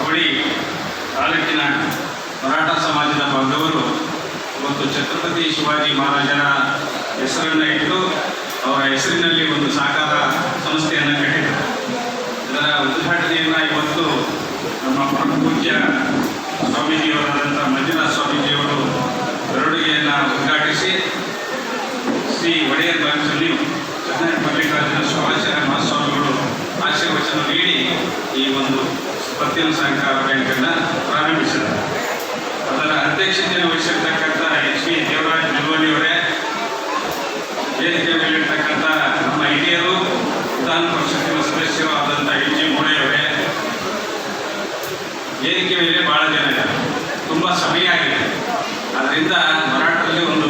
ಅವಳಿ ತಾಲೂಕಿನ ಮರಾಠ ಸಮಾಜದ ಬಾಂಧವರು ಇವತ್ತು ಛತ್ರಪತಿ ಶಿವಾಜಿ ಮಹಾರಾಜರ ಹೆಸರನ್ನು ಇಟ್ಟು ಅವರ ಹೆಸರಿನಲ್ಲಿ ಒಂದು ಸಹಕಾರ ಸಂಸ್ಥೆಯನ್ನು ಕಟ್ಟಿದರು. ಇದರ ಉದ್ಘಾಟನೆಯನ್ನು ಇವತ್ತು ನಮ್ಮ ಪರಮ ಪೂಜ್ಯ ಸ್ವಾಮೀಜಿಯವರಾದಂಥ ಮಂಜುನಾಥ ಸ್ವಾಮೀಜಿಯವರು ಗರುಡಿಗೆಯನ್ನು ಉದ್ಘಾಟಿಸಿ ಶ್ರೀ ಒಡೆಯರ್ ನೀಡಿ ಈ ಒಂದು ಪತ್ತಿನ ಸಹಕಾರ ಬ್ಯಾಂಕನ್ನು ಪ್ರಾರಂಭಿಸಿದರು. ಅದರ ಅಧ್ಯಕ್ಷತೆಯನ್ನು ವಹಿಸಿರ್ತಕ್ಕಂಥ ಎಚ್ ವಿ ದೇವರಾಜ್ ನಿಲ್ವಣಿಯವರೇ ವೇದಿಕೆ ಮೇಲಿರ್ತಕ್ಕಂಥ ನಮ್ಮ ಹಿರಿಯರು, ವಿಧಾನ ಪರಿಷತ್ತಿನ ಸದಸ್ಯರು ಆದಂಥ ಎಚ್ ಜಿ ಮೂಳೆಯವರೇ ವೇದಿಕೆ ಮೇಲೆ ಬಹಳ ಜನ ಇದ್ದಾರೆ. ತುಂಬ ಸಮಯ ಆಗಿದೆ. ಅದರಿಂದ ಮರಾಠದಲ್ಲಿ ಒಂದು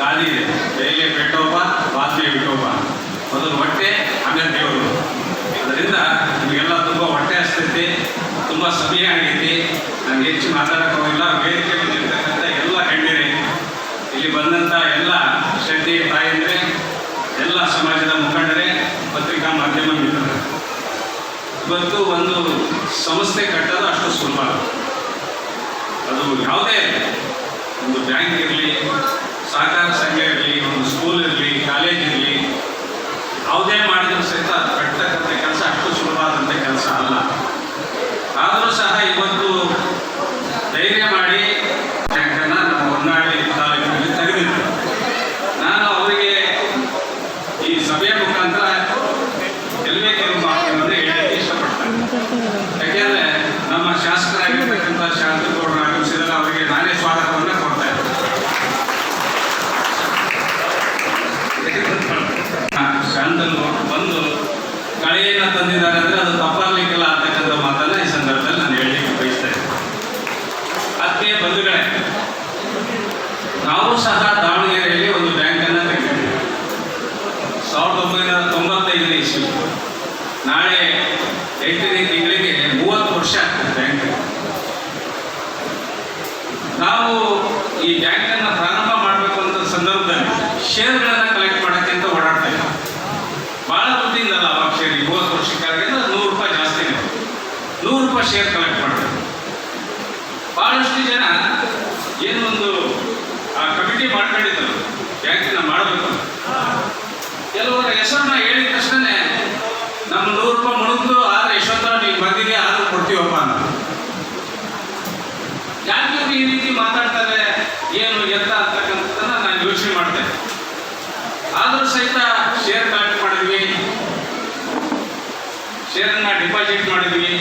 ಗಾದಿ ಇದೆ. ಬೇಲೆ ಬೆಟ್ಟೋಬ ಬಾದ್ಮೆ ಬಿಟ್ಟೋಬ ಮೊದಲು ಹೊಟ್ಟೆ ಆಮೇಲೆ ದೇವರು ಅದರಿಂದ ನಿಮಗೆಲ್ಲ ತುಂಬ ಹೊಟ್ಟೆ ಹಸ್ತೈತಿ ತುಂಬ ಸಮಯ ಆಗೈತಿ. ನಾನು ಹೆಚ್ಚು ಮಾತಾಡಕ್ಕೆ ಹೋಗಿಲ್ಲ. ವೇದಿಕೆ ಮೇಲೆ ಇರ್ತಕ್ಕಂಥ ಎಲ್ಲ ಗಣ್ಯರೇ, ಇಲ್ಲಿ ಬಂದಂಥ ಎಲ್ಲ ಶ್ರದ್ಧೆ ತಾಯಂದರೆ, ಎಲ್ಲ ಸಮಾಜದ ಮುಖಂಡರೇ, ಪತ್ರಿಕಾ ಮಾಧ್ಯಮ ಮಿತ್ರರು. ಇವತ್ತು ಒಂದು ಸಂಸ್ಥೆ ಕಟ್ಟೋದು ಅಷ್ಟು ಸುಲಭ ಅದು ಯಾವುದೇ ಒಂದು ಬ್ಯಾಂಕ್ ಇರಲಿ, ಸಹಕಾರ ಸಂಘ ಇರಲಿ, ಒಂದು ಸ್ಕೂಲ್ ಇರಲಿ, ಕಾಲೇಜ್ ಇರಲಿ, ಯಾವುದೇ ಮಾಡಿದ್ರು ಸಹಿತ ಕಟ್ಟತಕ್ಕಂಥ ಕೆಲಸ ಅಷ್ಟು ಸುಲಭವಾದಂಥ ಕೆಲಸ ಅಲ್ಲ. ಆದರೂ ಸಹ ಇವತ್ತು ಧೈರ್ಯ ಮಾಡಿ ಬ್ಯಾಂಕನ್ನು ನಮ್ಮ ಹೊನ್ನಾಳಿ ತಾಲೂಕಿನಲ್ಲಿ ತೆಗೆದಿದ್ರು ನಾನು ಅವರಿಗೆ ಈ ಸಭೆಯ ಮುಖಾಂತರ ಎಲ್ಲೇ ಕೆಲವು ಮಾತುಗಳನ್ನು ಹೇಳಲಿಕ್ಕೆ ಇಷ್ಟಪಡ್ತೇನೆ ಯಾಕೆಂದ್ರೆ ನಮ್ಮ ಶಾಸಕರಾಗಿರ್ತಕ್ಕಂಥ ಶಾಂತಗೌಡರು ಆಗಮಿಸಿದರೆ ಅವರಿಗೆ ನಾನೇ ಸ್ವಾಗತವನ್ನು ಕೊಡ್ತಾ ಇದ್ದೆ ಹಾ, ಶಾಂತಗೌಡರು ಬಂದು ಕಳೆಯನ್ನು ತಂದಿದ್ದಾರೆ ಅಂದ್ರೆ ಅದು ತಪ್ಪಾಗ್ಲಿಕ್ಕಿಲ್ಲ ಅಂತಕ್ಕಂಥ ಮಾತನ್ನ ಈ ಸಂದರ್ಭದಲ್ಲಿ ನಾನು ಹೇಳಲಿಕ್ಕೆ ಬಯಸ್ತಾ ಇದ್ದೆ ಆತ್ಮೀಯ ಬಂಧುಗಳೇ ನಾವು ಸಹ ದಾವಣಗೆರೆಯಲ್ಲಿ ಒಂದು ಬ್ಯಾಂಕನ್ನು ತೆಗೆದಿದ್ದೇವೆ ಸಾವಿರದ ಒಂಬೈನೂರ ತೊಂಬತ್ತೈದನೇ ಇಸ್ವಿ ನಾಳೆ ಎಂಟನೇ ತಿಂಗಳಿಗೆ ಮೂವತ್ತು ವರ್ಷ ಆಗ್ತದೆ ಬ್ಯಾಂಕ್ ನಾವು ಈ ಬ್ಯಾಂಕನ್ನು ಪ್ರಾರಂಭ ಮಾಡಬೇಕು ಅಂತ ಸಂದರ್ಭದಲ್ಲಿ ಶೇರ್ಗಳನ್ನು ಕಲೆಕ್ಟ್ ಮಾಡೋಕ್ಕೆ ಅಂತ ಓಡಾಡ್ತಾ ಇದ್ವಿ ಭಾಳ ದುಡ್ಡಿಂದಲ್ಲ ಅವಾಗ ಶೇರ್ ಮೂವತ್ತು ವರ್ಷ ಕೆಳಗೆ ಅಂದ್ರೆ ನೂರು ರೂಪಾಯಿ ಜಾಸ್ತಿನೇ ನೂರು ರೂಪಾಯಿ ಶೇರ್ ಕಲೆಕ್ಟ್ ಮಾಡ್ತಾರೆ ಭಾಳಷ್ಟು ಜನ ಏನು ಒಂದು ಆ ಕಮಿಟಿ ಯಾಕೆ ನಾನು ಮಾಡಬೇಕು. ಕೆಲವರ ಹೆಸರನ್ನ ಹೇಳಿದ ತಕ್ಷಣನೇ, ನಮ್ಮ ನೂರು ರೂಪಾಯಿ ಮುಳುಗ್ದು, ಆದ್ರೆ ಯಶವಂತರಾವ್ ನೀವು ಬಂದಿದೆ ಆದ್ರೂ ಕೊಡ್ತೀವಪ್ಪ ಅಂತ. ಯಾಕೆ ಈ ರೀತಿ ಮಾತಾಡ್ತಾರೆ? ಏನು ಎತ್ತ ಅಂತಕ್ಕಂಥದ್ದನ್ನ ನಾನು ಯೋಚನೆ ಮಾಡ್ತೇನೆ. ಆದರೂ ಸಹಿತ ಶೇರ್ ಕಲೆಕ್ಟ್ ಮಾಡಿದ್ವಿ. ಶೇರನ್ನ ಡಿಪಾಸಿಟ್ ಮಾಡಿದ್ವಿ.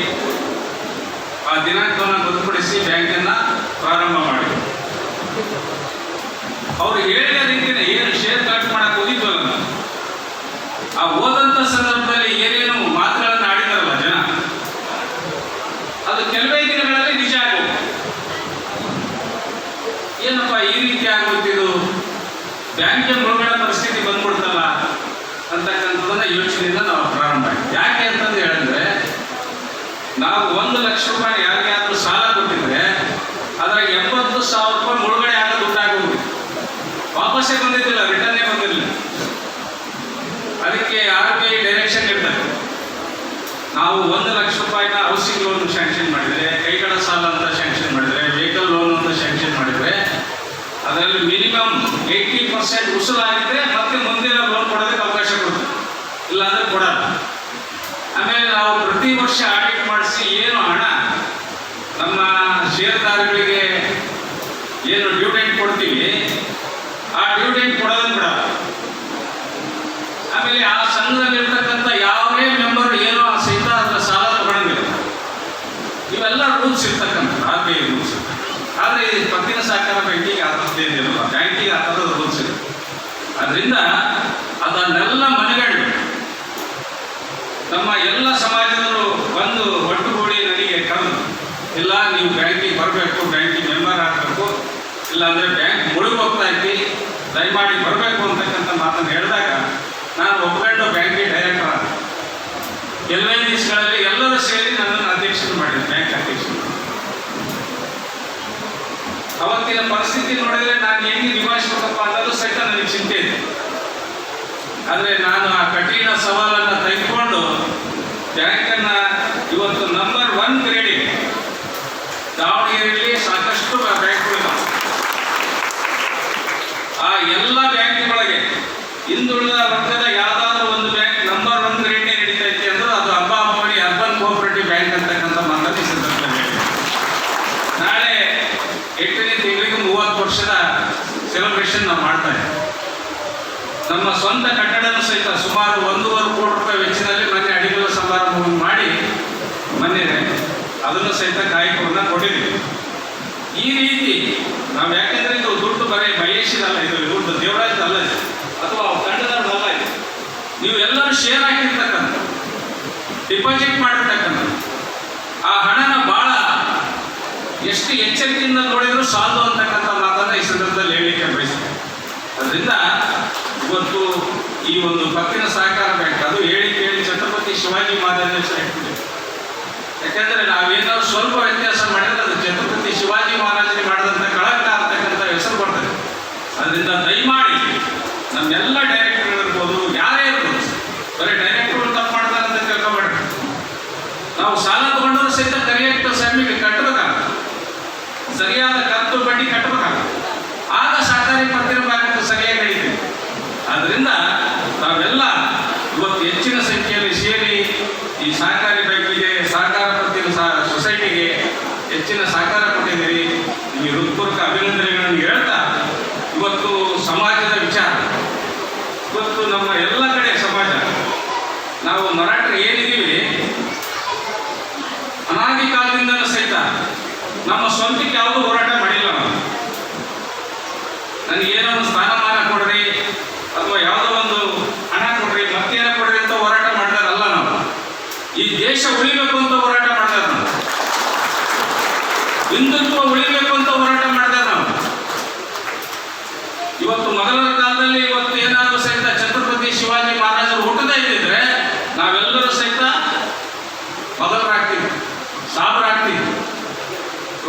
ಆ ದಿನಾಂಕವನ್ನು ಗೊತ್ತುಪಡಿಸಿ ಬ್ಯಾಂಕನ್ನು ಪ್ರಾರಂಭ ಅವ್ರು ಹೇಳಿದ ರೀತಿಯಲ್ಲಿ ಏನು ಶೇರ್ ಕಟ್ ಮಾಡಕ್ಕೆ ಹೋಗಿದ್ವಲ್ಲ ಆ ಹೋದಂತ ಸಂದರ್ಭದಲ್ಲಿ ಏನೇನು ಮಾತುಗಳನ್ನು ಆಡಿದಾರಲ್ಲ ಜನ? ಅದು ಕೆಲವೇ ದಿನಗಳಲ್ಲಿ ನಿಜ ಆಗುತ್ತೆ ಏನಪ್ಪ ಈ ರೀತಿ ಆಗುತ್ತಿದ್ದು ಬ್ಯಾಂಕಿನ ಮುಳುಗಡೆ ಪರಿಸ್ಥಿತಿ ಬಂದ್ಬಿಡ್ತಲ್ಲ ಅಂತಕ್ಕಂಥದ್ದನ್ನ ಯೋಚನೆಯಿಂದ ನಾವು ಪ್ರಾರಂಭ ಮಾಡಿದ್ವಿ. ಯಾಕೆ ಅಂತಂದು ಹೇಳಿದ್ರೆ, ನಾವು ಒಂದು ಲಕ್ಷ ರೂಪಾಯಿ ಯಾರಿಗಾದ್ರೂ ಸಾಲ ಕೊಟ್ಟಿದ್ರೆ ಅದರ ಎಂಬತ್ತು ಸಾವಿರ ರೂಪಾಯಿ ಮುಳುಗಡೆ ವಾಪಸ್ಸೇ ಬಂದಿದ್ದಿಲ್ಲ ರಿಟರ್ನೇ ಬಂದಿಲ್ಲ ಅದಕ್ಕೆ ಆರ್ ಬಿ ಐ ಡೈರೆಕ್ಷನ್ ಇರ್ತದೆ ನಾವು ಒಂದು ಲಕ್ಷ ರೂಪಾಯಿನ ಹೌಸಿಂಗ್ ಲೋನ್ ಸ್ಯಾಂಕ್ಷನ್ ಮಾಡಿದರೆ, ಕೈಗಳ ಸಾಲ ಅಂತ ಸ್ಯಾಂಕ್ಷನ್ ಮಾಡಿದರೆ ವೆಹಿಕಲ್ ಲೋನ್ ಅಂತ ಸ್ಯಾಂಕ್ಷನ್ ಮಾಡಿದರೆ, ಅದರಲ್ಲಿ ಮಿನಿಮಮ್ ಏಯ್ಟಿ ಪರ್ಸೆಂಟ್ ಉಸುಲಾಗಿದ್ರೆ ಮತ್ತೆ ಮುಂದಿನ ಲೋನ್ ಕೊಡೋದಕ್ಕೆ ಅವಕಾಶ ಕೊಡ್ತಾರೆ. ಇಲ್ಲಾಂದರೆ ಕೊಡಲ್ಲ. ಆಮೇಲೆ ನಾವು ಪ್ರತಿ ವರ್ಷ ಆಡಿಟ್ ಮಾಡಿಸಿ ಏನು ಹಣ, ನಮ್ಮ ಷೇರುದಾರಗಳಿಗೆ ಏನು ಡ್ಯೂಟೆಂಟ್ ಕೊಡ್ತೀವಿ ಆ ಡ್ಯೂ ಡೇಟ್ ಕೊಡೋದನ್ನು ಬಿಡ. ಆಮೇಲೆ ಆ ಸಂಘದಲ್ಲಿರ್ತಕ್ಕಂಥ ಯಾವುದೇ ಮೆಂಬರ್ ಏನೋ ಸಹಿತ ಅದರ ಸಾಲ ತಗೊಳಂಗಿಲ್ಲ ಇವೆಲ್ಲ ರೂಲ್ಸ್ ಇರ್ತಕ್ಕಂಥ ಆರ್ ರೂಲ್ಸ್ ಆದರೆ ಈ ಪತ್ತಿನ ಸಹಕಾರ ಬ್ಯಾಂಕಿಗೆ ಆ ಥರದ್ದೇನಿಲ್ಲ ಬ್ಯಾಂಕಿಗೆ ಆ ಥರದ ರೂಲ್ಸ್ ಇದೆ. ಅದರಿಂದ ಅದನ್ನೆಲ್ಲ ಮನೆಗಳು ನಮ್ಮ ಎಲ್ಲ ಸಮಾಜದವರು ಬಂದು ಒಟ್ಟುಗೂಡಿ ನನಗೆ ಕರೆದು, ಇಲ್ಲ ನೀವು ಬ್ಯಾಂಕಿಗೆ ಬರಬೇಕು, ಬ್ಯಾಂಕಿಗೆ ಮೆಂಬರ್ ಆಗಬೇಕು, ಇಲ್ಲಾಂದರೆ ಬ್ಯಾಂಕ್ ಮುಳುಗೋಗ್ತಾ ಇದ್ವಿ ದಯಮಾಡಿ ಬರಬೇಕು ಅಂತಕ್ಕಂಥ ಮಾತನ್ನು ಹೇಳಿದಾಗ ನಾನು ಒಬ್ಬಗಂಡು ಬ್ಯಾಂಕಿಗೆ ಡೈರೆಕ್ಟರ್ ಆದ. ಎಲ್ ಐ ಡಿಸ್ಗಳಲ್ಲಿ ಎಲ್ಲರೂ ಸೇರಿ ನನ್ನನ್ನು ಅಧ್ಯಕ್ಷರು ಮಾಡಿದೆ, ಬ್ಯಾಂಕ್ ಅಧ್ಯಕ್ಷರು. ಅವತ್ತಿನ ಪರಿಸ್ಥಿತಿ ನೋಡಿದರೆ ನಾನು ಹೆಂಗೆ ನಿಭಾಯಿಸ್ಬೇಕಪ್ಪ ಅನ್ನೋದು ಸಹಿತ ನನಗೆ ಚಿಂತೆ ಇದೆ. ಆದರೆ ನಾನು ಆ ಕಠಿಣ ಸವಾಲನ್ನು ತೆಗೆದುಕೊಂಡು ಬ್ಯಾಂಕನ್ನು ಇವತ್ತು ನಂಬರ್ ಒನ್ ಗ್ರೇಡಿಗೆ ದಾವಣಗೆರೆಯಲ್ಲಿ ಸಾಕಷ್ಟು ಬ್ಯಾಂಕ್ಗಳು ಎಲ್ಲ ಬ್ಯಾಂಕ್ಗಳಿಗೆ ಹಿಂದುಳಿದ ವರ್ಗದ ಯಾವ್ದಾದ್ರು ಒಂದು ಬ್ಯಾಂಕ್ ನಂಬರ್ ಒನ್ ಗ್ರೇಡ್ನೇ ನಡೀತಾ ಅಂದ್ರೆ ಅದು ಅಂಬಾ ಅಂಬಾನಿ ಅರ್ಬನ್ ಕೋಆಪರೇಟಿವ್ ಬ್ಯಾಂಕ್ ಅಂತಕ್ಕಂಥ ಮಾತನ್ನು ಸಂದರ್ಭ ನಾಳೆ ಎಂಟನೇ ತಿಂಗಳಿಗೆ ಮೂವತ್ತು ವರ್ಷದ ಸೆಲೆಬ್ರೇಷನ್ ನಾವು ಮಾಡ್ತಾ ನಮ್ಮ ಸ್ವಂತ ಕಟ್ಟಡನೂ ಸಹಿತ ಸುಮಾರು ಒಂದೂವರೆ ಕೋಟಿ ರೂಪಾಯಿ ವೆಚ್ಚದಲ್ಲಿ ಮೊನ್ನೆ ಅಡಿಗೆ ಸಮಾರಂಭವನ್ನು ಮಾಡಿ ಮೊನ್ನೆ ಅದನ್ನು ಸಹಿತ ಕಾಯಕವನ್ನು ಕೊಟ್ಟಿದ್ದೀವಿ. ಈ ರೀತಿ ನಾವು ಯಾಕೆಂದ್ರೆ ಇದು ದುಡ್ಡು ಬರೀ ಮಹೇಶಿದಲ್ಲ ಇದು ದುಡ್ಡು ದೇವರಾಜ್ ಅಲ್ಲ ಇದು. ಅಥವಾ ತಂಡದಲ್ಲ ಇದು. ನೀವು ಎಲ್ಲರೂ ಶೇರ್ ಹಾಕಿರ್ತಕ್ಕಂಥ ಡಿಪಾಸಿಟ್ ಮಾಡಿರ್ತಕ್ಕಂಥ ಆ ಹಣನ ಬಹಳ ಎಷ್ಟು ಎಚ್ಚರಿಕೆಯಿಂದ ನೋಡಿದ್ರು ಸಾಲದು ಅಂತಕ್ಕಂಥ ಮಾತನ್ನ ಈ ಸಂದರ್ಭದಲ್ಲಿ ಹೇಳಲಿಕ್ಕೆ ಬಯಸ್ತೇನೆ. ಅದರಿಂದ ಇವತ್ತು ಈ ಒಂದು ಪತ್ತಿನ ಸಹಕಾರ ಬ್ಯಾಂಕ್, ಅದು ಹೇಳಿ ಕೇಳಿ ಛತ್ರಪತಿ ಶಿವಾಜಿ ಮಹಾರಾಜ ಯಾಕಂದ್ರೆ ನಾವೇನಾದ್ರು ಸ್ವಲ್ಪ ವ್ಯತ್ಯಾಸ ಮಾಡಿದ್ರೆ ಅದು ಛತ್ರಪತಿ ಶಿವಾಜಿ ಮಹಾರಾಜರಿಗೆ ಅದರಿಂದ ದಯಮಾಡಿ ನಮ್ಮೆಲ್ಲ ಡೈರೆಕ್ಟರ್ ಇರ್ಬೋದು, ಯಾರೇ ಇರ್ಬೋದು, ಬರೀ ಡೈರೆಕ್ಟರ್ ತಪ್ಪು ಮಾಡ್ತಾರೆ ಅಂತ ತಿಳ್ಕೊಬೇಡ್ರಿ ನಾವು ಸಾಲ ತಗೊಂಡ್ರೆ ಸಹಿತ ಕರೆಕ್ಟ್ ಸಮ್ಮಿಗೆ ಕಟ್ಟಬೇಕಾಗ ಸರಿಯಾದ ಕಂತು ಬಡ್ಡಿ ಕಟ್ಟಬೇಕಾಗ ಆಗ ಸಹಕಾರಿ ಬ್ಯಾಂಕ್ ಸರಿಯಾಗಿ ನಡೀತೀವಿ ಆದ್ದರಿಂದ ನಾವೆಲ್ಲ ಇವತ್ತು ಹೆಚ್ಚಿನ ಸಂಖ್ಯೆಯಲ್ಲಿ ಸೇರಿ ಈ ಸಹಕಾರ ಪತ್ತಿನ ಸ- ಸೊಸೈಟಿಗೆ ಹೆಚ್ಚಿನ ಸಹಕಾರ ಕೊಟ್ಟಿದ್ದೀರಿ ನಿಮಗೆ ಹೃತ್ಪೂರ್ವಕ ಅಭಿನಂದನೆಗಳನ್ನು ಹೇಳ್ತಾ ಇವತ್ತು ಸಮಾಜದ ವಿಚಾರ ಇವತ್ತು ನಮ್ಮ ಎಲ್ಲ ಕಡೆ ಸಮಾಜ ನಾವು ಮರಾಠರು ಏನಿದ್ದೀವಿ ಅನಾದಿ ಕಾಲದಿಂದಲೂ ಸಹಿತ ನಮ್ಮ ಸ್ವಂತಕ್ಕೆ ಯಾವುದೂ ಹೋರಾಟ ಮಾಡಿಲ್ಲ ನಾವು ನನಗೆ ಏನೋ ಒಂದು ಸ್ಥಾನಮಾನ ಕೊಡ್ರಿ, ಅಥವಾ ಯಾವುದೋ ಒಂದು ಹಣ ಕೊಡ್ರಿ ಮತ್ತೇನೋ ಕೊಡ್ರಿ ಅಂತ ಹೋರಾಟ ಮಾಡ್ತಾರಲ್ಲ ನಾವು ಈ ದೇಶ ಉಳಿಬೇಕು ಅಂತ ಹೋರಾಟ ಮಾಡ್ತಾರೆ ನಾವು ಹಿಂದುತ್ವ ಉಳಿಬೇಕು ಅಂತ ಹೋರಾಟ ಮಾಡ್ತಾರೆ ನಾವು ಇವತ್ತು ಮೊಘಲರ ಕಾಲದಲ್ಲಿ ಇವತ್ತು ಏನಾದರೂ ಸಹಿತ ಛತ್ರಪತಿ ಶಿವಾಜಿ ಮಹಾರಾಜರು ಹುಟ್ಟದೇ ಇದ್ದಿದ್ರೆ ನಾವೆಲ್ಲರೂ ಸಹಿತ ಮೊಘಲರಾಗ್ತೀವಿ ಸಾಬರಾಗ್ತೀವಿ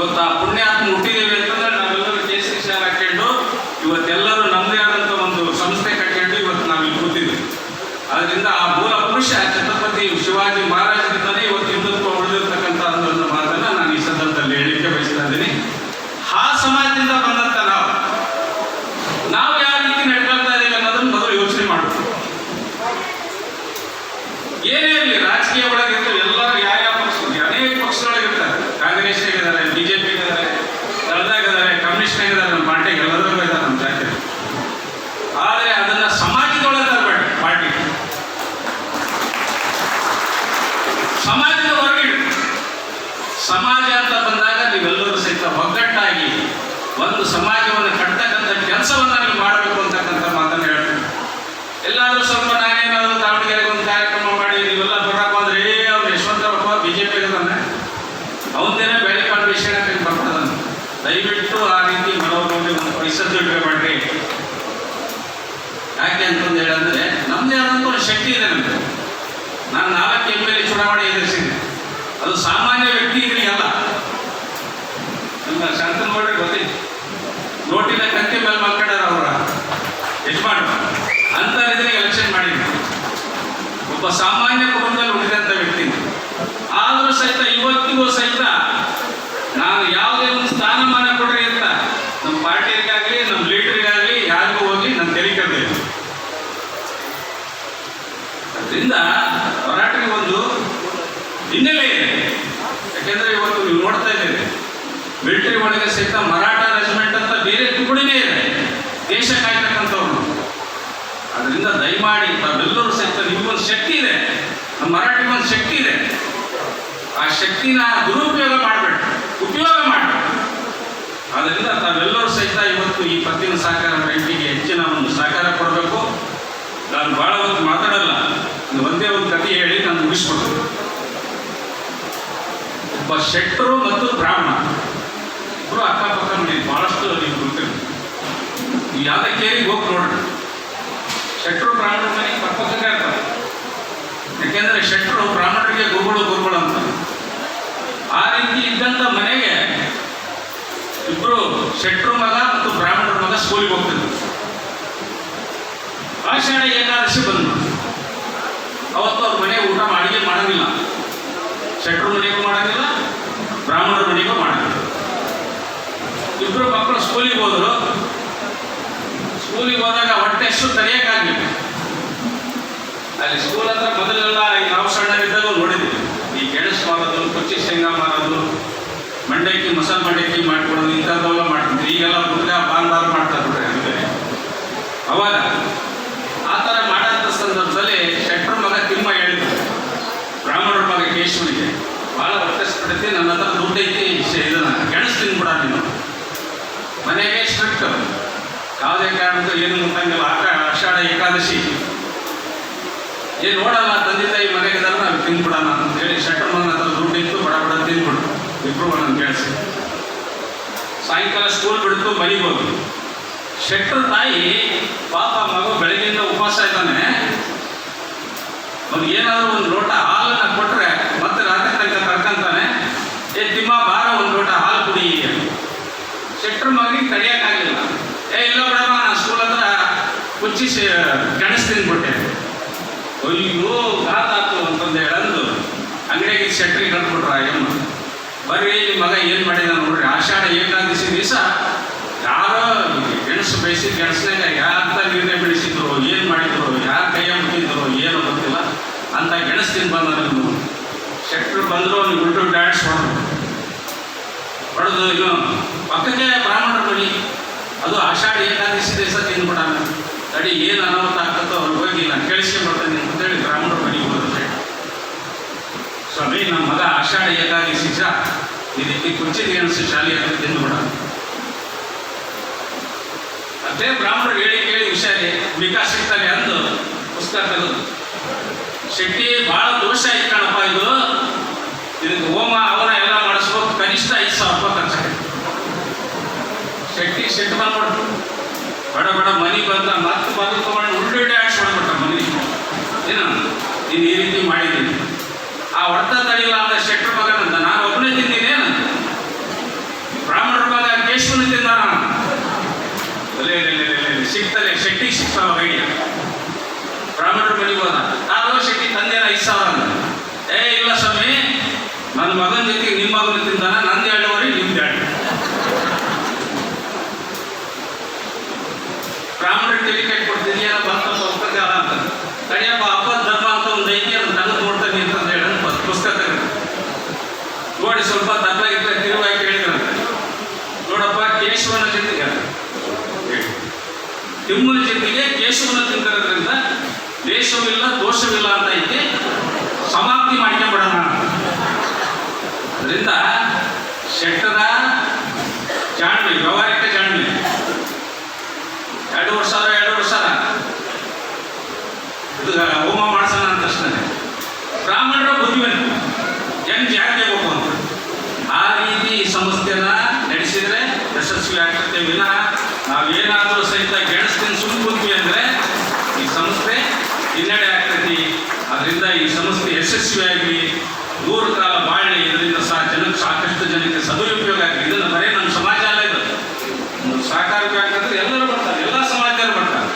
ಇವತ್ತು ಆ ಪುಣ್ಯಾತ್ಮ ಹುಟ್ಟಿದ್ದೀವಿ ಅಂತಂದ್ರೆ ನಾವೆಲ್ಲರೂ ಕೇಸರಿ ಶಾಲೆ ಹಾಕೊಂಡು ಇವತ್ತೆಲ್ಲರೂ ನಮ್ಮದೇ ಆದಂಥ ಒಂದು ಸಂಸ್ಥೆ ಕಟ್ಕೊಂಡು ಇವತ್ತು ನಾವು ಇಲ್ಲಿ ಕೂತಿದ್ವಿ ಅದರಿಂದ ಆ ಮೂಲ ಪುರುಷ ಛತ್ರಪತಿ ಶಿವಾಜಿ ಮಹಾರಾಜರಿಂದಲೇ ಇವತ್ತು ಹಿಂದುತ್ವ ಉಳಿದಿರ್ತಕ್ಕಂಥ ಒಂದು ಮಾತನ್ನ ನಾನು ಈ ಸಂದರ್ಭದಲ್ಲಿ ಹೇಳಿಕೆ ಬಯಸ್ತಾ ಇದ್ದೀನಿ ಆ ಸಮಾಜದಿಂದ ಬಂದಂತ ನಾವು ನಾವು ಯಾವ ರೀತಿ ನಡ್ಕೊಳ್ತಾ ಇದ್ದೀವಿ ಅನ್ನೋದನ್ನ ಮೊದಲು ಯೋಚನೆ ಮಾಡಬೇಕು ಏನೇ ಇರಲಿ ರಾಜಕೀಯ ಒಳಗೆ ಇರ್ತವೆ ಎಲ್ಲರೂ ಯಾವ ಯಾವ ಪಕ್ಷ ಅನೇಕ ಪಕ್ಷದೊಳಗೆ ಇರ್ತಾರೆ ಕಾಂಗ್ರೆಸ್ ಇದ್ದಾರೆ ಬಿಜೆಪಿ ಇದ್ದಾರೆ ದಳದಾಗ ಇದ್ದಾರೆ ಕಮ್ಯುನಿಸ್ಟ್ ಇದ್ದಾರೆ ನಮ್ಮ ಪಾರ್ಟಿಗೆ ಎಲ್ಲರಿಗೂ ಇದ್ದಾರೆ ನಮ್ಮ ಜಾತಿ ಆದರೆ ಅದನ್ನ ಸಮಾಜದೊಳಗೆ ತರಬೇಡ ಪಾರ್ಟಿ ಸಮಾಜದ ಹೊರಗಿಡು ಸಮಾಜ ಅಂತ ಬಂದಾಗ ನೀವೆಲ್ಲರೂ ಸಹಿತ ಒಗ್ಗಟ್ಟಾಗಿ ಒಂದು ಸಮಾಜವನ್ನು ಕಟ್ಟತಕ್ಕಂಥ ಕೆಲಸವನ್ನ ನೀವು ಮಾಡಬೇಕು ಅಂತಕ್ಕಂಥ ಮಾತನ್ನು ಹೇಳ್ತೀನಿ ಎಲ್ಲಾದ್ರೂ ಸ್ವಲ್ಪ ನಾನೇನಾದ್ರು ದಾವಣಗೆರೆಗೆ ಒಂದು ಕಾರ್ಯಕ್ರಮ ಮಾಡಿ ನೀವೆಲ್ಲ ಬರಕ್ಕೆ ಹೋದ್ರೆ ಏ ಅವ್ನು ಯಶವಂತರಪ್ಪ ಬಿ ಜೆ ಪಿ ಇರ್ತಾನೆ ಅವನದೇನೆ ಬೆಳೆ ಫೌಂಡೇಶನ್ ಅಂತ ಬರ್ತಾನೆ ದಯವಿಟ್ಟು ಆ ರೀತಿ ಮನೋಭಾವನೆ ಒಂದು ಪೈಸದ್ದು ಇಟ್ಕೊಬೇಡ್ರಿ ಯಾಕೆ ಅಂತಂದು ಹೇಳಂದ್ರೆ ನಮ್ಮದೇ ಆದಂಥ ಒಂದು ಶಕ್ತಿ ಇದೆ ನಮಗೆ ನಾನು ನಾಲ್ಕು ಎಂ ಎದುರಿಸಿದೆ. ಅದು ಸಾಮಾನ್ಯ ವ್ಯಕ್ತಿಗಳಿಗೆ ಅಲ್ಲ. ನಮ್ಮ ಶಾಂತ ನೋಡ್ರಿ ಗೊತ್ತಿ ನೋಟಿನ ಕಂತೆ ಮೇಲೆ ಮಲ್ಕೊಂಡಾರ ಅವರ ಯಜಮಾನ ಅಂತ ಎಲೆಕ್ಷನ್ ಮಾಡಿದ್ರು. ಒಬ್ಬ ಸಾಮಾನ್ಯ ಕುಟುಂಬದಲ್ಲಿ ಹುಟ್ಟಿದಂಥ ವ್ಯಕ್ತಿ ಆದರೂ ಸಹಿತ ಇವತ್ತಿಗೂ ಸಹಿತ ನಾನು ಯಾವುದೇ ಒಂದು ಸ್ಥಾನಮಾನ ಕೊಡ್ರಿ ಅಂತ ನಮ್ಮ ಪಾರ್ಟಿಗಾಗಲಿ ನಮ್ಮ ಲೀಡರ್ಗಾಗಲಿ ಯಾರಿಗೂ ಹೋಗಿ ನಾನು ತೆರಿಕಬೇಕು ಅದರಿಂದ ಹೋರಾಟಕ್ಕೆ ಒಂದು ಹಿನ್ನೆಲೆ ಇದೆ ಯಾಕೆಂದ್ರೆ ಇವತ್ತು ನೀವು ನೋಡ್ತಾ ಇದ್ದೀರಿ ಒಳಗೆ ಸಹಿತ ಮರಾಠ ರೆಜಿಮೆಂಟ್ ಅಂತ ಬೇರೆ ತುಕುಡಿನೇ ಇದೆ ದೇಶ ಕಾಯ್ತಕ್ಕಂಥವ್ರು. ಅದರಿಂದ ದಯಮಾಡಿ ತಾವೆಲ್ಲರೂ ಸಹಿತ ನಿಮಗೊಂದು ಶಕ್ತಿ ಇದೆ. ನಮ್ಮ ಮರಾಠಿಗೆ ಒಂದು ಶಕ್ತಿ ಇದೆ. ಆ ಶಕ್ತಿನ ದುರುಪಯೋಗ ಮಾಡಬೇಡ ಉಪಯೋಗ ಮಾಡಬೇಡ ಅದರಿಂದ ತಾವೆಲ್ಲರೂ ಸಹಿತ ಇವತ್ತು ಈ ಪತ್ತಿನ ಸಹಕಾರ ಬ್ಯಾಂಕಿಗೆ ಹೆಚ್ಚಿನ ಒಂದು ಸಹಕಾರ ಕೊಡಬೇಕು. ನಾನು ಭಾಳ ಹೊತ್ತು ಮಾತಾಡಲ್ಲ. ಒಂದು ಒಂದೇ ಒಂದು ಕಥೆ ಹೇಳಿ ನಾನು ಮುಗಿಸ್ಕೊಡ್ತೀನಿ ಒಬ್ಬ ಶೆಟ್ಟರು ಮತ್ತು ಬ್ರಾಹ್ಮಣ. ಇಬ್ಬರು ಅಕ್ಕಪಕ್ಕ ನೋಡಿ ಭಾಳಷ್ಟು ನೀವು ಗೊತ್ತಿರಿ ನೀವು ಯಾವುದೇ ಕೇರಿಗೆ ಹೋಗಿ ನೋಡ್ರಿ. ಶೆಟ್ರು ಬ್ರಾಹ್ಮಣ ಮನೆಗೆ ಪಕ್ಕಪಕ್ಕ ಇರ್ತಾರೆ. ಯಾಕೆಂದ್ರೆ ಶೆಟ್ರು ಬ್ರಾಹ್ಮಣರಿಗೆ ಗುರುಗಳು ಗುರುಗಳು ಅಂತ. ಆ ರೀತಿ ಇದ್ದಂಥ ಮನೆಗೆ ಇಬ್ಬರು ಶೆಟ್ರು ಮಗ ಮತ್ತು ಬ್ರಾಹ್ಮಣರ ಮಗ ಸ್ಕೂಲಿಗೆ ಹೋಗ್ತಿದ್ರು. ಆಷಾಢ ಏಕಾದಶಿ ಬಂದ್ರು ಅವತ್ತು ಅವ್ರ ಮನೆ ಊಟ ಮಾಡಿಗೆ ಮಾಡೋದಿಲ್ಲ ಶೆಟ್ರು ಮನೆಗೂ ಮಾಡೋದಿಲ್ಲ ಬ್ರಾಹ್ಮಣರ ಮನೆಗೂ ಇಬ್ರು ಮಕ್ಕಳು ಸ್ಕೂಲಿಗೆ ಹೋದ್ರು. ಸ್ಕೂಲ್ ಸ್ಕೂಲಿಗೆ ಹೋದಾಗ ಹೊಟ್ಟೆ ಎಷ್ಟು ತಡೆಯೋಕ್ಕಾಗಲಿಲ್ಲ. ಅಲ್ಲಿ ಸ್ಕೂಲ್ ಹತ್ರ ಮೊದಲೆಲ್ಲ ನಾವು ಸಣ್ಣವಿದ್ದಾಗ ನೋಡಿದ್ವಿ. ಈ ಗೆಣಸು ಮಾಡೋದು ಕುಚ್ಚಿ ಶೇಂಗಾ ಮಾರೋದು, ಮಂಡಕ್ಕಿ ಮಸಾಲೆ ಮಂಡಕ್ಕಿ ಮಾಡ್ಕೊಡೋದು ಇಂಥದ್ದೆಲ್ಲ ಮಾಡ್ತಿದ್ವಿ. ಈಗೆಲ್ಲ ಹುಡುಗ ಬಾಂದಾರು ಮಾಡ್ತಾರೆ ಬಿಡ್ರಿ ಅಂದರೆ ಅವಾಗ ಆ ಥರ ಮಾಡೋಂಥ ಸಂದರ್ಭದಲ್ಲಿ ಶೆಟ್ರ ಮಗ ತಿಮ್ಮ ಹೇಳಿದ್ರು. ಬ್ರಾಹ್ಮಣರ ಮಗ ಕೇಶವನಿಗೆ ಭಾಳ ಹೊಟ್ಟೆಸ್ಬಿಟ್ಟೈತಿ ನನ್ನ ಹತ್ರ ದುಡ್ಡು ಐತಿ ಗೆಣಸು ತಿನ್ಬಿಡ ನೀನು. ಮನೆಗೆ ಸ್ಟ್ರಿಕ್ಟ್ ಯಾವುದೇ ಕಾರಣಕ್ಕೂ ಏನು ಮುಟ್ಟಂಗಿಲ್ಲ ಆಟ ಆಷಾಢ ಏಕಾದಶಿ. ಏನು ನೋಡಲ್ಲ ತಂದೆ ತಾಯಿ ಮನೆಗೆ ಇದ್ದಾರೆ ನಾವು ತಿಂದ್ಬಿಡೋಣ ಅಂತ ಹೇಳಿ ಶಟರ್ ಮಗನ ಹತ್ರ ದುಡ್ಡು ಇತ್ತು, ಬಡ ಬಡ ತಿಂದ್ಬಿಡು ಇಬ್ರು ನನ್ನ ಕೇಳಿಸಿ ಸಾಯಂಕಾಲ ಸ್ಕೂಲ್ ಬಿಡ್ತು, ಮನೆಗೆ ಹೋಗಿ ಶೆಟ್ರ ತಾಯಿ, ಪಾಪ ಮಗು ಬೆಳಗ್ಗೆಯಿಂದ ಉಪವಾಸ ಇದ್ದಾನೆ. ಅವ್ನಿಗೆ ಏನಾದರೂ ಒಂದು ಲೋಟ ಹಾಲನ್ನು ಕೊಟ್ಟರೆ ಮತ್ತೆ ರಾತ್ರಿ ತನಕ ಕರ್ಕಂತಾನೆ. ಏ ತಿಮ್ಮ ಕುಡಿ ಶೆಟ್ರ ಮಗನಿಗೆ ತಡೆಯೋಕ್ಕಾಗಲಿಲ್ಲ ಏ, ಇಲ್ಲ ಬಿಡಮ್ಮ ನಾನು ಸ್ಕೂಲ್ ಹತ್ರ ಕುಚ್ಚಿ ಗೆಣಸು ತಿಂದ್ಬಿಟ್ಟೆ. ಅಯ್ಯೋ ಘಾತಾತು ಅಂತಂದು ಹೇಳಂದು. ಅಂಗಡಿಯಾಗಿ ಶೆಟ್ರಿಗೆ ಕಟ್ಬಿಟ್ರ ಏನು ಬರ್ರಿ ನಿಮ್ಮ ಮಗ ಏನು ಮಾಡಿದ ನೋಡ್ರಿ. ಆಷಾಢ ಏಕಾದಶಿ ದಿವಸ ಯಾರೋ ಗೆಣಸು ಬೇಯಿಸಿದ ಗೆಣಸಿನಾಗ ಯಾರ ನೀರೇ ಬೆಳೆಸಿದ್ರು ಏನು ಮಾಡಿದ್ರು, ಯಾರ ಕೈಯ ಮುಟ್ಟಿದ್ರು, ಏನು ಗೊತ್ತಿಲ್ಲ. ಅಂತ ಗೆಣಸು ತಿಂದು ಬಂದ ನೀವು ಶೆಟ್ರು ಬಂದರು, ಅವ್ನಿಗೆ ಉಲ್ಟು ಡ್ಯಾನ್ಸ್ ಹೊಡೆದು ಹೊಡೆದು ಇನ್ನು ಪಕ್ಕಕ್ಕೆ ಬ್ರಾಹ್ಮಣರ ಬನ್ನಿ. ಅದು ಆಷಾಢ ಏಕಾದಶಿ ದಿವಸ ತಿಂದ್ಬಿಟ್ಟ ತಡಿ ಏನು ಅನಾಹುತ ಆಗ್ತೋ ಅವ್ರಿಗೆ ಹೋಗಿ ನಾನು ಕೇಳಿಸ್ಕೊಂಡ್ಬರ್ತೇನೆ ಅಂತೇಳಿ ಬ್ರಾಹ್ಮಣರ ಮನೆಗೆ ಹೋದ್ರೆ ಸ್ವಾಮಿ ನಮ್ಮ ಮಗ ಆಷಾಢ ಏಕಾದಶಿ ಸಹ ಈ ರೀತಿ ಕುರ್ಚಿ ಅನಿಸಿ ಶಾಲೆ ಅಂತ ತಿಂದ್ಬಿಡ ಅದೇ ಬ್ರಾಹ್ಮಣರು ಹೇಳಿ ಕೇಳಿ ವಿಷಯ ವಿಕಾಸ ಸಿಗ್ತಾರೆ ಅಂದು ಪುಸ್ತಕ ತೆಗೆದು. ಶೆಟ್ಟಿ, ಭಾಳ ದೋಷ ಆಯ್ತು ಕಣಪ್ಪ ಇದು. ಇದಕ್ಕೆ ಹೋಮ ಅವನ ಎಲ್ಲ ಮಾಡಿಸ್ಬೋದು ಕನಿಷ್ಠ ಐದು ಸಾವಿರ ರೂಪಾಯಿ ಶೆಟ್ಟಿ ಶೆಟ್ ಬಂದ್ಬಿಡ್ತು ಬಡ ಬಡ, ಮನೆ ಬಂದ ಮತ್ತೆ ಬಂದು ತಗೊಂಡು ಉಳ್ಳು ಆಡ್ಸ್ ಮಾಡ್ಬಿಟ್ಟ ಮನೆ. ಏನು? ನೀನು ಈ ರೀತಿ ಮಾಡಿದ್ದೀನಿ. ಆ ಹೊಡೆತ ತಡಿಲ್ಲ ಅಂತ ಶೆಟ್ರ ಮಗನಂತ ನಾನು ಒಬ್ಬನೇ ತಿಂದಿನೇನು ಬ್ರಾಹ್ಮಣರ ಮಗ ಕೇಶವನ ತಿಂದಾನ ಅಲ್ಲೇ ಸಿಗ್ತದೆ ಶೆಟ್ಟಿಗೆ ಸಿಗ್ತಾವ ಐಡಿಯಾ ಬ್ರಾಹ್ಮಣರ ಮನೆಗೆ ಹೋದ ನಾನು ಶೆಟ್ಟಿ ತಂದೆನ ಐದು ಸಾವಿರ ಅಂದ ಏ ಇಲ್ಲ ಸ್ವಾಮಿ ನನ್ನ ಮಗನ ಜೊತೆಗೆ ನಿಮ್ಮ ಮಗನ ತಿಂದಾನ ನಂದು ಎರಡೂವರೆ ನಿಮ್ದು ಎರಡು ಬ್ರಾಹ್ಮಣರಿಗೆ ತಲೆ ಕಟ್ಟಿ ಕೊಡ್ತೀನಿ ಏನೋ ಬಂತಪ್ಪ ಪುಸ್ತಕ ಅಂತ ಕಡಿಯಪ್ಪ ಅಪ್ಪ ಧರ್ಮ ಅಂತ ಒಂದು ಐತಿ ಅದು ತೆಗೆದು ನೋಡ್ತಾನೆ ಅಂತ ಹೇಳಿ ಒಂದು ಪುಸ್ತಕ ತೆಗೆದು ನೋಡಿ ಸ್ವಲ್ಪ ತಪ್ಪ ಇಟ್ಟ ತಿರುವಾಗಿ ಕೇಳಿದ್ರಂತೆ ನೋಡಪ್ಪ ಕೇಶವನ ಜೊತೆಗೆ ತಿಮ್ಮನ ಜೊತೆಗೆ ಕೇಶವನ ತಿಂದಿರೋದ್ರಿಂದ ದೋಷವಿಲ್ಲ ಅಂತ ಐತಿ ಸಮಾಪ್ತಿ ಮಾಡ್ಕೊಂಬಿಡೋಣ ಅದರಿಂದ ಶೆಟ್ಟದ ಜಾಣ್ಮೆ ವ್ಯವಹಾರಿಕ ಜಾಣ್ಮೆ. ಎರಡು ವರ್ಷ ಎರಡು ವರ್ಷ. ಇದು ಹೋಮ ಮಾಡ್ಸೋಣ ಅಂತ ತಕ್ಷಣ ಬ್ರಾಹ್ಮಣರ ಬುದ್ಧಿವಂತ ಹೆಂಗ್ ಜಾತಿ ಹೋಗ್ಬೇಕು ಅಂತ. ಆ ರೀತಿ ಈ ಸಂಸ್ಥೆನ ನಡೆಸಿದ್ರೆ ಯಶಸ್ವಿ ಆಗ್ತದೆ ವಿನಃ ನಾವೇನಾದರೂ ಸಹಿತ ಗೆಣಸ್ತಿನ ಸುಮ್ಮ ಕೂತ್ವಿ ಅಂದ್ರೆ ಈ ಸಂಸ್ಥೆ ಹಿನ್ನಡೆ ಆಗ್ತೈತಿ ಅದರಿಂದ ಈ ಸಂಸ್ಥೆ ಯಶಸ್ವಿಯಾಗಿ ನೂರು ಕಾಲ ಬಾಳಿ ಇದರಿಂದ ಸಹ ಜನಕ್ಕೆ ಸಾಕಷ್ಟು ಜನಕ್ಕೆ ಸದುಪಯೋಗ ಆಗಲಿ ಇದನ್ನು ಬರೀ ನಮ್ಮ ಸಮಾಜ ಅಲ್ಲ ಇದು ಒಂದು ಸಹಕಾರ ಬ್ಯಾಂಕ್ ಅಂದ್ರೆ ಎಲ್ಲರೂ ಬರ್ತಾರೆ ಎಲ್ಲ ಸಮಾಜದವರು ಬರ್ತಾರೆ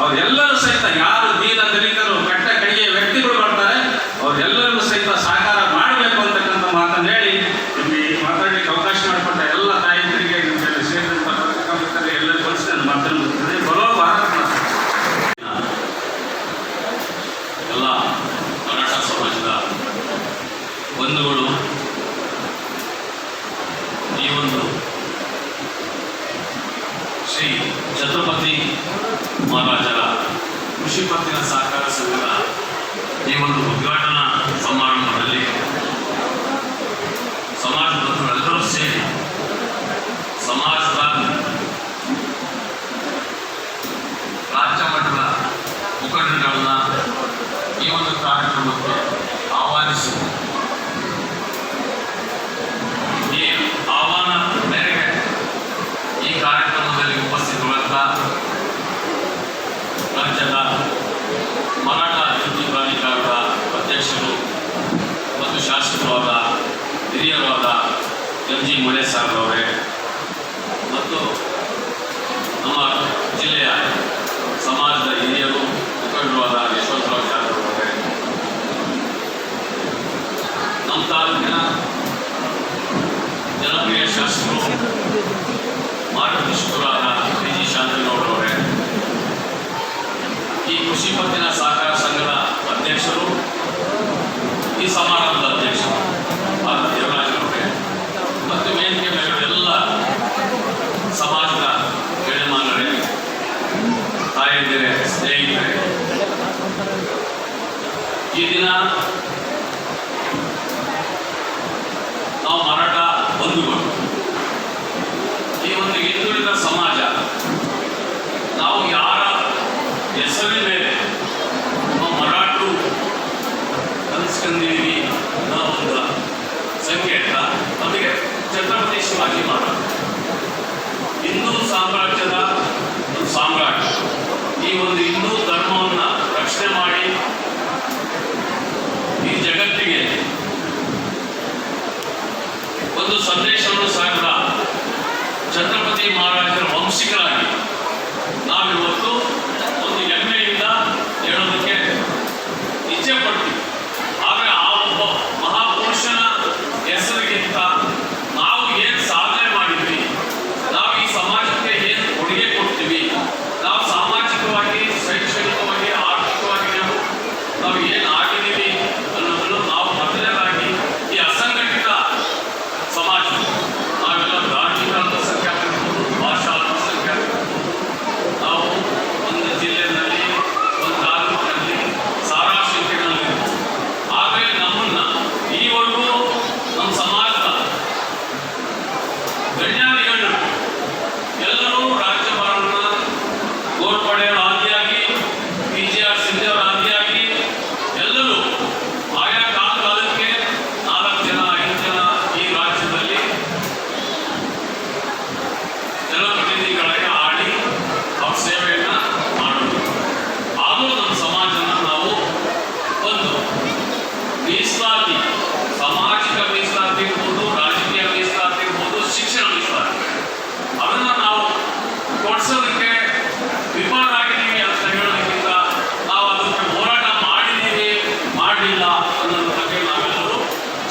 ಅವ್ರೆಲ್ಲರೂ ಸಹಿತ ಯಾರು ದೀನ ದಲಿತರು ಕಟ್ಟ ಕಡೆಯ ವ್ಯಕ್ತಿಗಳು ಬರ್ತಾರೆ ಅವ್ರೆಲ್ಲರಿಗೂ ಸಹಿತ ಸಹಕಾರ ಮಾಡಬೇಕು ಅಂತಕ್ಕಂಥ ಮಾತನ್ನು ಹೇಳಿ ನಿಮಗೆ ಮಾತಾಡಲಿಕ್ಕೆ ಅವಕಾಶ ಮಾಡಿಕೊಟ್ಟ ಎಲ್ಲ ತಾಯಂದಿರಿಗೆ ನಿಮಗೆ ಸೇರಿದಂಥ ಪತ್ರಿಕಾ ಮಿತ್ರರಿಗೆ ಎಲ್ಲರಿಗೂ ಬಳಸಿ ನಾನು ಮಾತನ್ನು ಮುಗಿಸ್ತೇನೆ ಬರೋ ಭಾರತ ಮಾತೆ. ಎಲ್ಲ ಮರಾಠ ಸಮಾಜದ ಬಂಧುಗಳು ಈ ಒಂದು ಶ್ರೀ ಛತ್ರಪತಿ ಮಹಾರಾಜರ ಕೃಷಿ ಪತ್ತಿನ ಸಹಕಾರ ಸಂಘದ ಈ ಒಂದು ಜಿಲ್ಲೆಯ ಸಮಾಜದ ಹಿರಿಯರು ಮುಖಂಡರಾದ ಯಶವಂತರಾವ್ ಜಾಧವ್ ಅವರೇ ನಮ್ಮ ತಾಲೂಕಿನ ಜನಪ್ರಿಯ ಶಾಸಕರು ಮಾರ್ಗದರ್ಶಕರಾದ ಡಿ ಜಿ ಶಾಂತನಗೌಡರವರೇ ಈ ಕೃಷಿ ಪತ್ತಿನ ಸಹಕಾರ ಸಂಘದ ಅಧ್ಯಕ್ಷರು, ಈ ಸಮಾರಂಭದ 对啊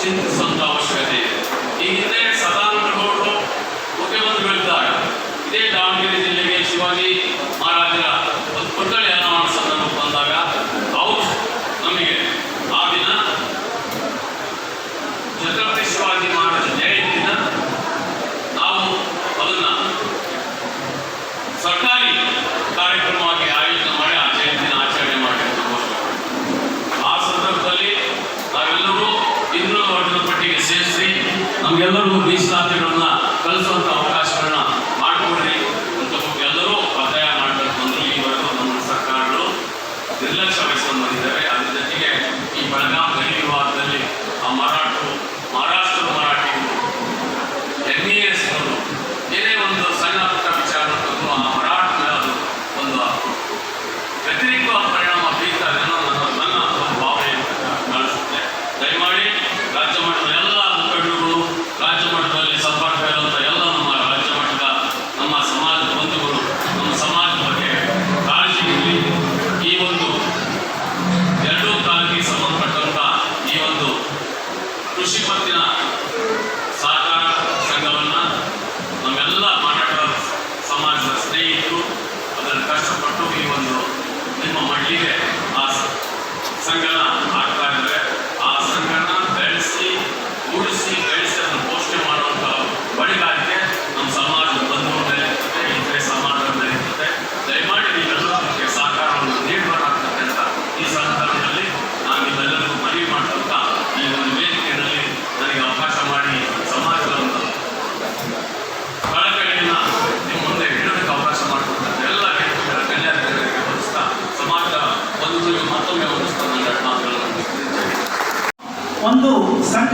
ಚಿಂತಿಸುವಂಥ ಅವಶ್ಯಕತೆ ಇದೆ ಈ ಹಿಂದೆ ಸದಾನಂದ ಗೌಡರು ಮುಖ್ಯಮಂತ್ರಿಗಳಿದ್ದಾಗ ಇದೇ ದಾವಣಗೆರೆ ಜಿಲ್ಲೆಗೆ ಶಿವಾಜಿ আল্লাহর নবী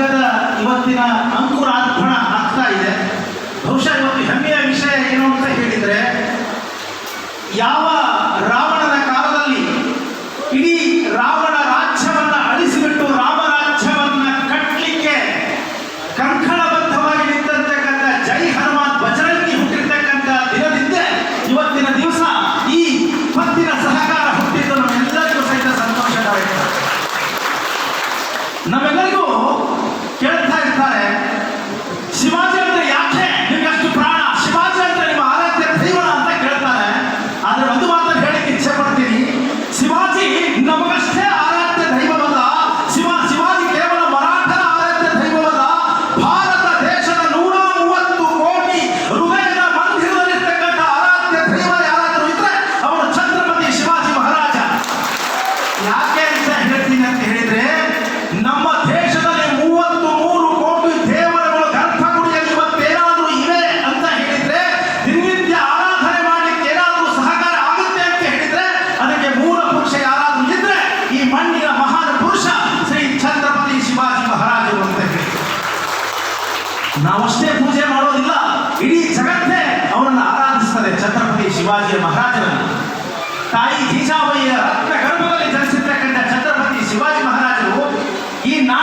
ಕರ್ನಾಟಕದ ಇವತ್ತಿನ ಅಂಕುರಾರ್ಪಣ ಆಗ್ತಾ ಇದೆ. ಬಹುಶಃ ಇವತ್ತು ಹೆಮ್ಮೆಯ ವಿಷಯ ಏನು ಅಂತ ಹೇಳಿದರೆ ಯಾವ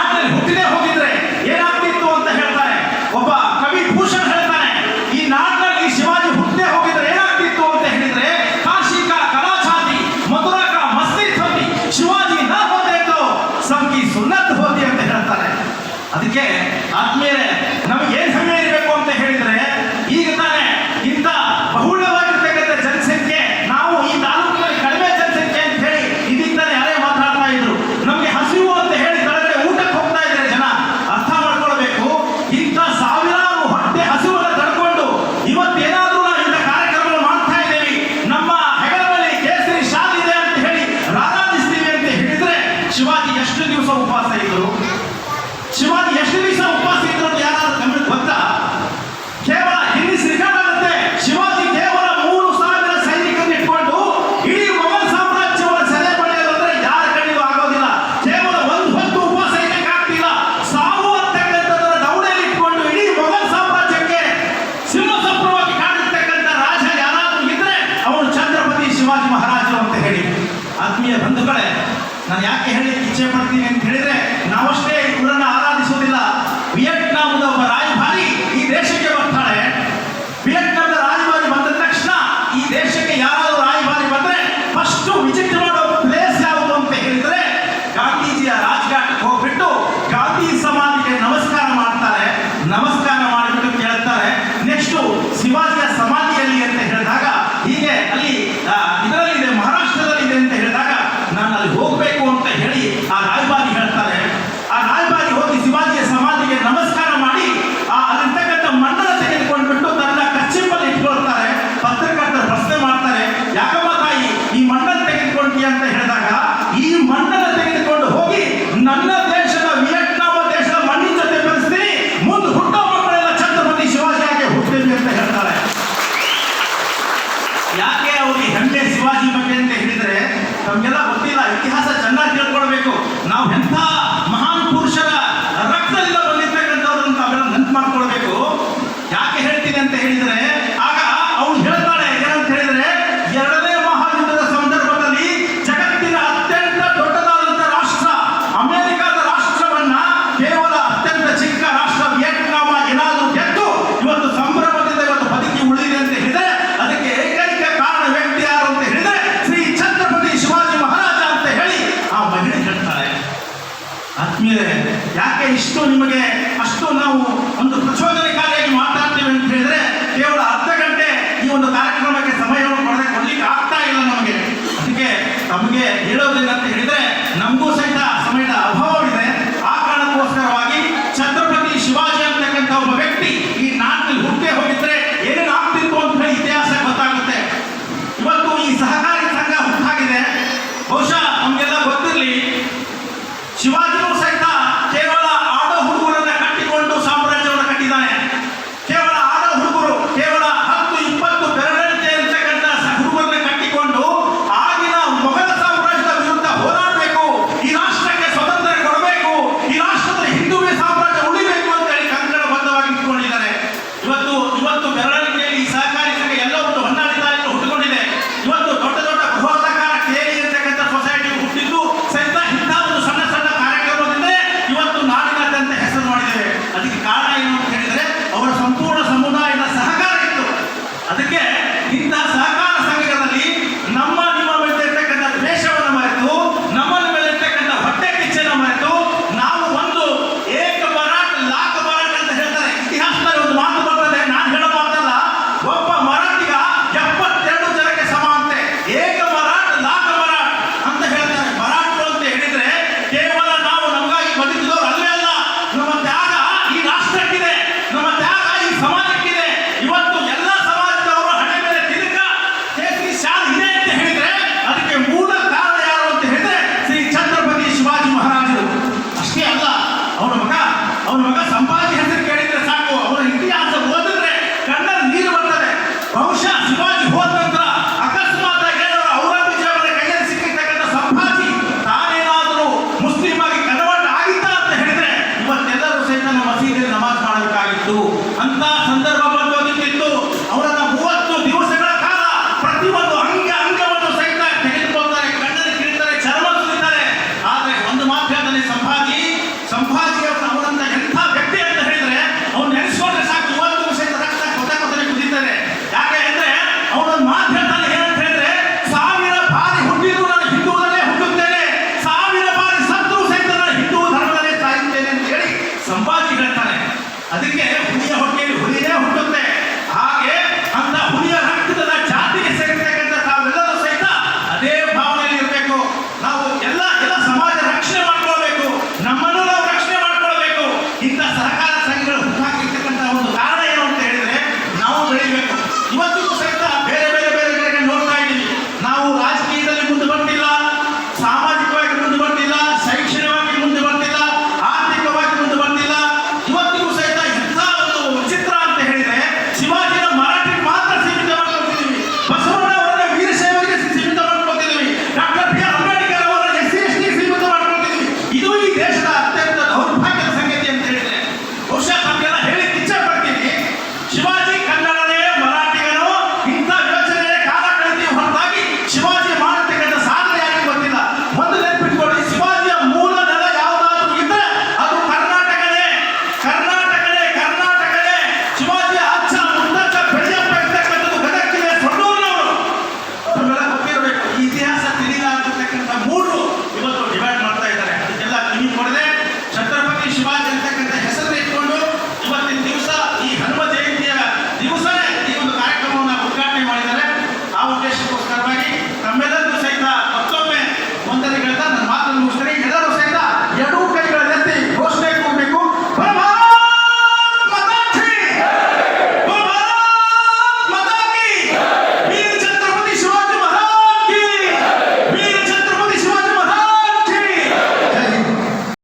আপনার হুকিনে হোক